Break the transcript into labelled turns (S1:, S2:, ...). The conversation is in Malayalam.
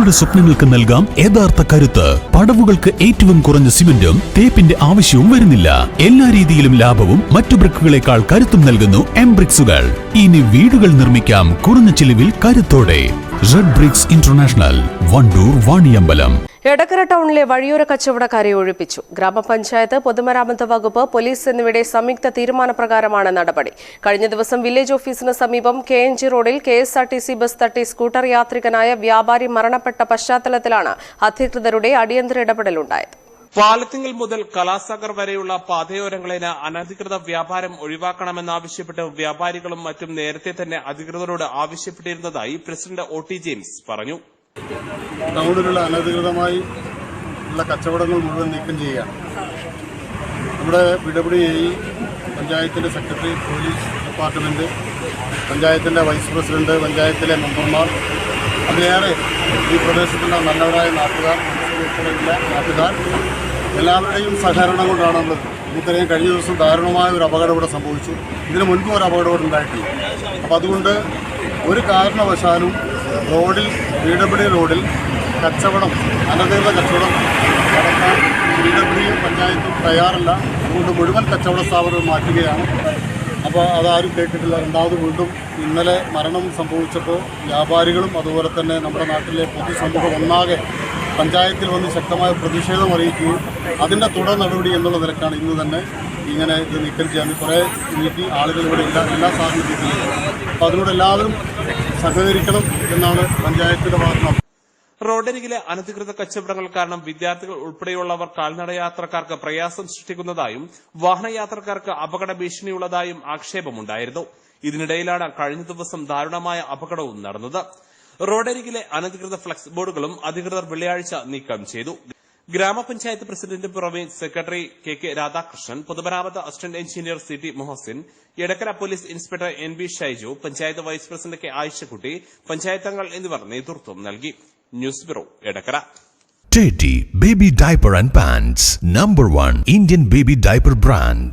S1: നിങ്ങളുടെ സ്വപ്നങ്ങൾക്ക് നൽകാം യഥാർത്ഥ കരുത്ത്. പടവുകൾക്ക് ഏറ്റവും കുറഞ്ഞ സിമന്റും തേപ്പിന്റെ ആവശ്യവും വരുന്നില്ല. എല്ലാ രീതിയിലും ലാഭവും മറ്റു ബ്രിക്കുകളെക്കാൾ കരുത്തും നൽകുന്നു എം ബ്രിക്സുകൾ ഇനി വീടുകൾ നിർമ്മിക്കാം കുറഞ്ഞ ചിലവിൽ കരുത്തോടെ. Red bricks international Wandoor Vaniyambalam.
S2: Edakkara ടൗണിലെ വഴിയോര കച്ചവടക്കാരെ ഒഴിപ്പിച്ചു. ഗ്രാമപഞ്ചായത്ത് പൊതുമരാമത്ത് വകുപ്പ് പോലീസ് എന്നിവയുടെ സംയുക്ത തീരുമാനപ്രകാരമാണ് നടപടി. കഴിഞ്ഞ ദിവസം വില്ലേജ് ഓഫീസിന് സമീപം കെ എൻ ജി റോഡിൽ K S R T C bus തട്ടി സ്കൂട്ടർ യാത്രികനായ വ്യാപാരി മരണപ്പെട്ട പശ്ചാത്തലത്തിലാണ് അധികൃതരുടെ അടിയന്തര ഇടപെടലുണ്ടായത്.
S3: പാലത്തിങ്കൽ മുതൽ കലാസാഗർ വരെയുള്ള പാതയോരങ്ങളിന് അനധികൃത വ്യാപാരം ഒഴിവാക്കണമെന്നാവശ്യപ്പെട്ട് വ്യാപാരികളും മറ്റും നേരത്തെ തന്നെ അധികൃതരോട് ആവശ്യപ്പെട്ടിരുന്നതായി പ്രസിഡന്റ് ഒ ടി ജെയിംസ് പറഞ്ഞു.
S4: ടൗണിലുള്ള അനധികൃതമായി ഉള്ള കച്ചവടങ്ങൾ മുഴുവൻ നീക്കം ചെയ്യുകയാണ് നമ്മുടെ പിടപെടി പഞ്ചായത്തിന്റെ സെക്രട്ടറി പോലീസ് ഡിപ്പാർട്ട്മെന്റ് പഞ്ചായത്തിന്റെ വൈസ് പ്രസിഡന്റ് പഞ്ചായത്തിലെ മെമ്പർമാർ അതിലേറെ ഈ പ്രദേശത്തുള്ള നല്ലവരായ നാട്ടുകാർ നാട്ടുകാർ എല്ലാവരുടെയും സഹകരണം കൊണ്ടാണ് നമ്മൾ നമുക്കറിയാം കഴിഞ്ഞ ദിവസം ദാരുണമായ ഒരു അപകടം ഇവിടെ സംഭവിച്ചു. ഇതിനു മുൻപ് ഒരു അപകടം ഇവിടെ ഉണ്ടായിട്ടില്ല. അപ്പോൾ അതുകൊണ്ട് ഒരു കാരണവശാലും റോഡിൽ പി ഡബ്ല്യു റോഡിൽ കച്ചവടം അനധികൃത കച്ചവടം നടത്താൻ പി ഡബ്ല്യു പഞ്ചായത്തും തയ്യാറല്ല. അതുകൊണ്ട് മുഴുവൻ കച്ചവട സ്ഥാപനവും മാറ്റുകയാണ്. അപ്പോൾ അതാരും കേട്ടിട്ടില്ല. രണ്ടാമത് വീണ്ടും ഇന്നലെ മരണം സംഭവിച്ചപ്പോൾ വ്യാപാരികളും അതുപോലെ തന്നെ നമ്മുടെ നാട്ടിലെ പൊതുസമൂഹം ഒന്നാകെ പഞ്ചായത്തിൽ വന്ന് ശക്തമായ പ്രതിഷേധം അറിയിക്കുകയും അതിന്റെ തുടർ നടപടി എന്നുള്ള നിലക്കാണ് ഇന്ന് തന്നെ ഇങ്ങനെ ഇത് നീക്കം ചെയ്യാൻ കുറേ നീക്കി ആളുകൾ ഇവിടെ ഇല്ല. എല്ലാ സാഹചര്യത്തിലും. അപ്പോൾ അതിനോട് എല്ലാവരും സഹകരിക്കണം എന്നാണ് പഞ്ചായത്തിന്റെ ഭാഗത്ത്
S3: റോഡരികിലെ അനധികൃത കച്ചവടങ്ങൾ കാരണം വിദ്യാർത്ഥികൾ ഉൾപ്പെടെയുള്ളവർ കാൽനടയാത്രക്കാർക്ക് പ്രയാസം സൃഷ്ടിക്കുന്നതായും വാഹനയാത്രക്കാർക്ക് അപകട ഭീഷണിയുള്ളതായും ആക്ഷേപമുണ്ടായിരുന്നു. ഇതിനിടയിലാണ് കഴിഞ്ഞ ദിവസം ദാരുണമായ അപകടവും നടന്നത്. റോഡരികിലെ അനധികൃത ഫ്ലക്സ് ബോർഡുകളും അധികൃതർ വെള്ളിയാഴ്ച നീക്കം ചെയ്തു. ഗ്രാമപഞ്ചായത്ത് പ്രസിഡന്റ് പുറമെ സെക്രട്ടറി കെ കെ രാധാകൃഷ്ണൻ പൊതുമരാമത്ത് assistant engineer C T Mohsin Edakkara police inspector N B Shaiju panchayat vice president K Ayishakutty പഞ്ചായത്തങ്ങൾ അംഗങ്ങൾ എന്നിവർ നേതൃത്വം നൽകി. News bureau Edakkara.
S1: Teddy baby Diaper and Pants number one Indian baby diaper brand.